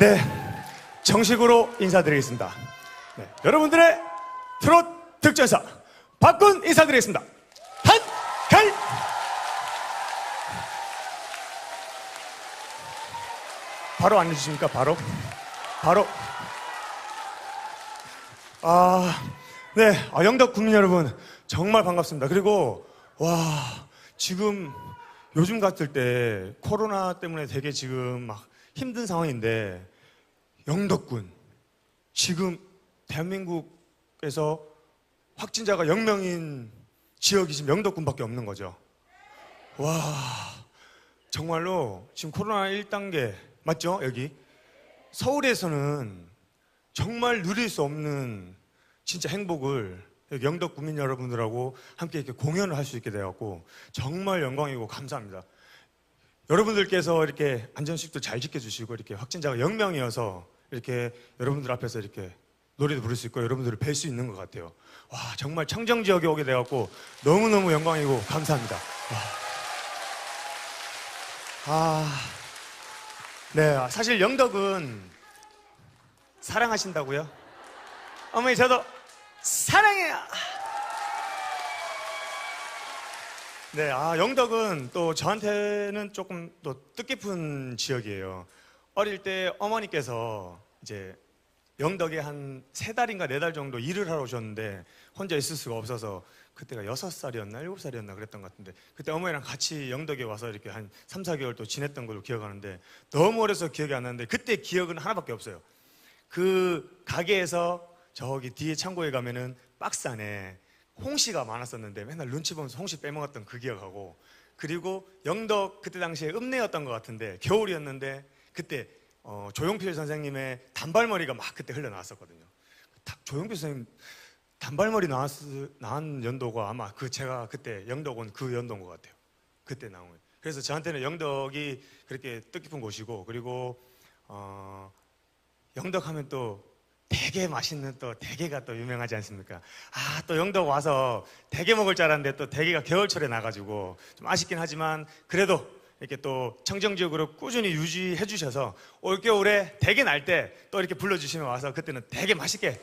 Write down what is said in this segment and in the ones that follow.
네, 정식으로 인사드리겠습니다. 네, 여러분들의 트롯 득전사 박군 인사드리겠습니다. 한, 갈! 바로 앉으십니까? 바로? 바로. 아, 네. 아, 영덕 국민 여러분, 정말 반갑습니다. 그리고, 와, 지금 요즘 같을 때 코로나 때문에 되게 지금 막 힘든 상황인데, 영덕군, 지금 대한민국에서 확진자가 0명인 지역이 지금 영덕군밖에 없는 거죠. 와, 정말로 지금 코로나 1단계, 맞죠? 여기. 서울에서는 정말 누릴 수 없는 진짜 행복을 영덕 국민 여러분들하고 함께 이렇게 공연을 할 수 있게 되었고 정말 영광이고 감사합니다. 여러분들께서 이렇게 안전식도 잘 지켜주시고 이렇게 확진자가 0명이어서 이렇게 여러분들 앞에서 이렇게 노래도 부를 수 있고 여러분들을 뵐 수 있는 것 같아요. 와 정말 청정 지역에 오게 되었고 너무 너무 영광이고 감사합니다. 와. 아, 네 사실 영덕은 사랑하신다고요? 어머니 저도 사랑해요. 네, 아 영덕은 또 저한테는 조금 또 뜻깊은 지역이에요. 어릴 때 어머니께서 이제 영덕에 한 세 달인가 네 달 정도 일을 하러 오셨는데 혼자 있을 수가 없어서 그때가 여섯 살이었나 일곱 살이었나 그랬던 것 같은데 그때 어머니랑 같이 영덕에 와서 이렇게 한 3, 4개월 또 지냈던 걸로 기억하는데 너무 어려서 기억이 안 나는데 그때 기억은 하나밖에 없어요. 그 가게에서 저기 뒤에 창고에 가면은 박스 안에 홍시가 많았었는데 맨날 눈치 보면서 홍시 빼먹었던 그 기억하고 그리고 영덕 그때 당시에 읍내였던 것 같은데 겨울이었는데 그때 어, 조용필 선생님의 단발머리가 막 그때 흘러나왔었거든요. 다- 조용필 선생님 단발머리 나왔, 나온 연도가 아마 그 제가 그때 영덕 온 그 연도인 것 같아요. 그때 나온 거예요. 그래서 저한테는 영덕이 그렇게 뜻깊은 곳이고 그리고 어, 영덕 하면 또 대게 맛있는 또 대게가 또 유명하지 않습니까? 아, 또 영덕 와서 대게 먹을 줄 알았는데 또 대게가 겨울철에 나가지고 좀 아쉽긴 하지만 그래도 이렇게 또 청정 지역으로 꾸준히 유지해 주셔서 올겨울에 대게 날 때 또 이렇게 불러주시면 와서 그때는 되게 맛있게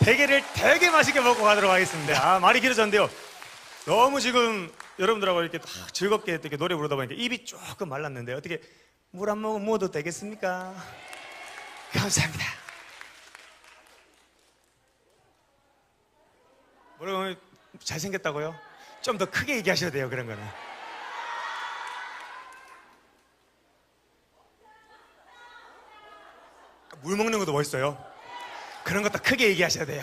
대게를 되게 맛있게 먹고 가도록 하겠습니다. 아, 말이 길어졌는데요. 너무 지금 여러분들하고 이렇게 딱 즐겁게 이렇게 노래 부르다 보니까 입이 조금 말랐는데 어떻게 물 한 모금 먹어도 되겠습니까? 감사합니다. 뭐라고 잘생겼다고요? 좀 더 크게 얘기하셔야 돼요 그런 거는. 물 먹는 것도 멋있어요. 그런 것도 크게 얘기하셔야 돼요.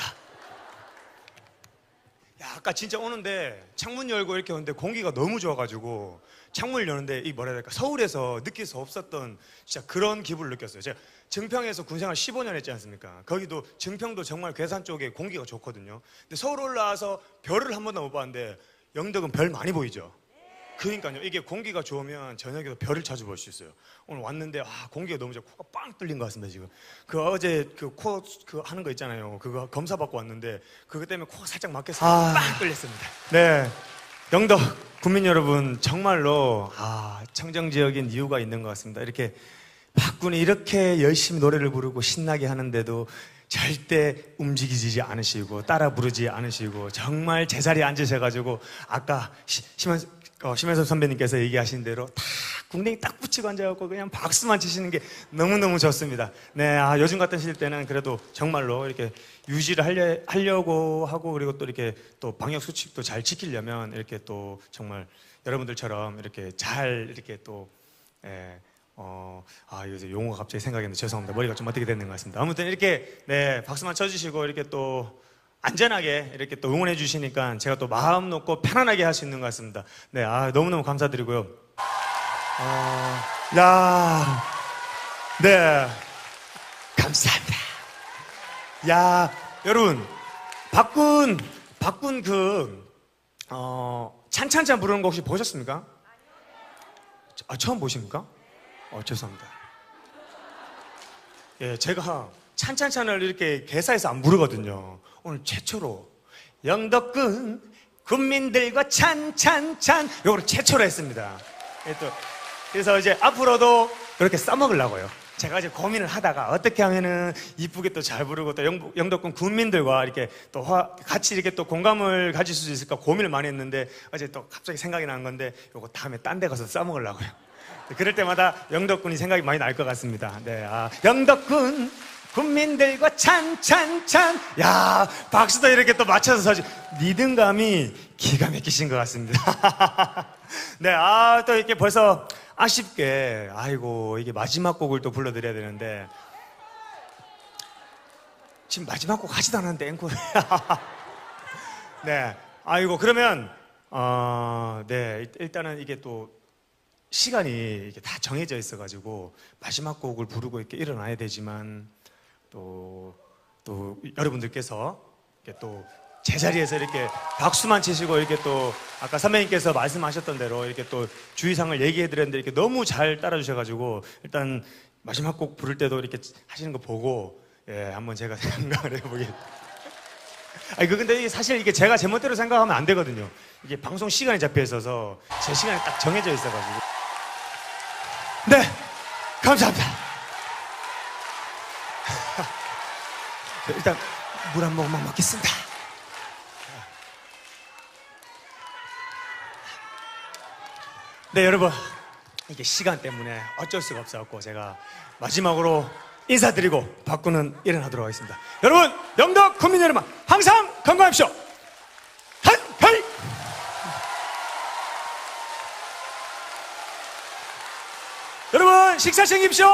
야, 아까 진짜 오는데 창문 열고 이렇게 오는데 공기가 너무 좋아가지고 창문을 여는데 이 뭐라 해야 될까 서울에서 느낄 수 없었던 진짜 그런 기분을 느꼈어요. 제가 증평에서 군생활 15년 했지 않습니까? 거기도 증평도 정말 괴산 쪽에 공기가 좋거든요. 근데 서울 올라와서 별을 한 번도 못 봤는데 영덕은 별 많이 보이죠. 그러니까요. 이게 공기가 좋으면 저녁에도 별을 자주 볼 수 있어요. 오늘 왔는데 아, 공기가 너무 좋아. 코가 빵 뚫린 것 같습니다, 지금. 그 어제 그코그 하는 거 있잖아요. 그거 검사 받고 왔는데 그것 때문에 코가 살짝 막혀서 아. 빵 뚫렸습니다. 네. 영덕 국민 여러분 정말로 아, 청정 지역인 이유가 있는 것 같습니다. 이렇게 박군이 이렇게 열심히 노래를 부르고 신나게 하는데도 절대 움직이지 않으시고 따라 부르지 않으시고 정말 제자리에 앉으셔가지고 아까 시- 심한 어, 심혜섭 선배님께서 얘기하신 대로 다 궁뎅이 딱 붙이고 앉아갖고 그냥 박수만 치시는 게 너무너무 좋습니다. 네, 아, 요즘 같은 시대 때는 그래도 정말로 이렇게 유지를 하려, 하려고 하고 그리고 또 이렇게 또 방역 수칙도 잘 지키려면 이렇게 또 정말 여러분들처럼 이렇게 잘 이렇게 또 예, 어, 아, 요새 용어가 갑자기 생각이 나는데 죄송합니다. 머리가 좀 어떻게 되는 것 같습니다. 아무튼 이렇게, 네, 박수만 쳐주시고, 이렇게 또, 안전하게 이렇게 또 응원해 주시니까 제가 또 마음 놓고 편안하게 할 수 있는 것 같습니다. 네, 아, 너무너무 감사드리고요. 어, 야, 네, 감사합니다. 야, 여러분, 박군, 박군 그, 어, 찬찬찬 부르는 거 혹시 보셨습니까? 아, 처음 보십니까? 어, 죄송합니다. 예, 제가 찬찬찬을 이렇게 개사해서 안 부르거든요. 오늘 최초로 영덕군 국민들과 찬찬찬 요거를 최초로 했습니다. 예, 또 그래서 이제 앞으로도 이렇게 써먹으려고요. 제가 이제 고민을 하다가 어떻게 하면은 이쁘게 또 잘 부르고 또 영, 영덕군 군민들과 이렇게 또 화- 같이 이렇게 또 공감을 가질 수 있을까 고민을 많이 했는데 어제 또 갑자기 생각이 난 건데 요거 다음에 딴 데 가서 써먹으려고요. 그럴 때마다 영덕군이 생각이 많이 날 것 같습니다. 네, 아, 영덕군 군민들과 찬찬찬 야 박수도 이렇게 또 맞춰서 서지 리듬감이 기가 막히신 것 같습니다. 네, 아 또 이렇게 벌써 아쉽게 아이고 이게 마지막 곡을 또 불러드려야 되는데 지금 마지막 곡 하지도 않았는데 앵콜. 네, 아이고 그러면 어, 네 일- 일단은 이게 또 시간이 이게 다 정해져 있어가지고 마지막 곡을 부르고 이렇게 일어나야 되지만 또, 또 여러분들께서 이렇게 또 제자리에서 이렇게 박수만 치시고 이렇게 또 아까 선배님께서 말씀하셨던 대로 이렇게 또 주의사항을 얘기해 드렸는데 이렇게 너무 잘 따라주셔가지고 일단 마지막 곡 부를 때도 이렇게 하시는 거 보고 예, 한번 제가 생각을 해보겠 아니 그 근데 사실 이게 제가 제멋대로 생각하면 안 되거든요. 이게 방송 시간이 잡혀 있어서 제 시간이 딱 정해져 있어가지고. 네, 감사합니다. 일단 물 한 모금만 먹겠습니다. 네, 여러분 이게 시간 때문에 어쩔 수가 없어갖고 제가 마지막으로 인사드리고 바꾸는 일어나도록 하겠습니다. 여러분, 영덕 국민 여러분 항상 건강하십시오. 한, 한. 여러분 식사 챙기십시오.